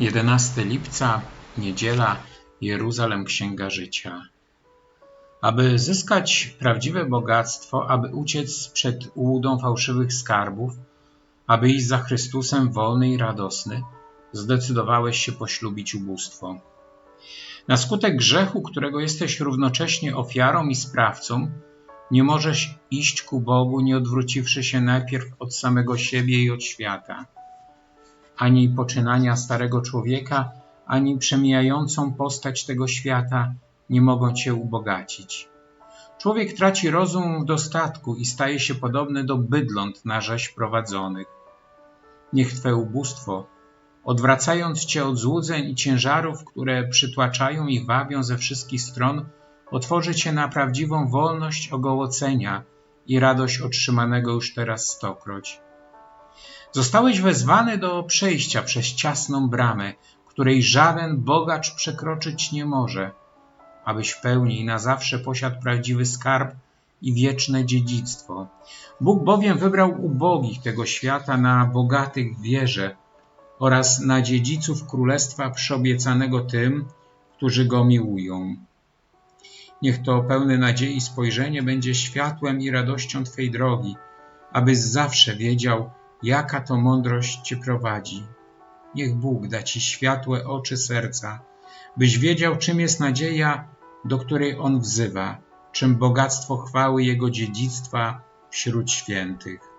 11 lipca, niedziela, Jeruzalem Księga Życia. Aby zyskać prawdziwe bogactwo, aby uciec przed ułudą fałszywych skarbów, aby iść za Chrystusem wolny i radosny, zdecydowałeś się poślubić ubóstwo. Na skutek grzechu, którego jesteś równocześnie ofiarą i sprawcą, nie możesz iść ku Bogu, nie odwróciwszy się najpierw od samego siebie i od świata ani poczynania starego człowieka, ani przemijającą postać tego świata nie mogą cię ubogacić. Człowiek traci rozum w dostatku i staje się podobny do bydląt na rzeź prowadzonych. Niech Twe ubóstwo, odwracając Cię od złudzeń i ciężarów, które przytłaczają i wabią ze wszystkich stron, otworzy Cię na prawdziwą wolność ogołocenia i radość otrzymanego już teraz stokroć. Zostałeś wezwany do przejścia przez ciasną bramę, której żaden bogacz przekroczyć nie może, abyś w pełni i na zawsze posiadł prawdziwy skarb i wieczne dziedzictwo. Bóg bowiem wybrał ubogich tego świata na bogatych wierze oraz na dziedziców królestwa przyobiecanego tym, którzy go miłują. Niech to pełne nadziei spojrzenie będzie światłem i radością Twej drogi, abyś zawsze wiedział, jaka to mądrość Cię prowadzi. Niech Bóg da Ci światłe oczy serca, byś wiedział, czym jest nadzieja, do której On wzywa, czym bogactwo chwały Jego dziedzictwa wśród świętych.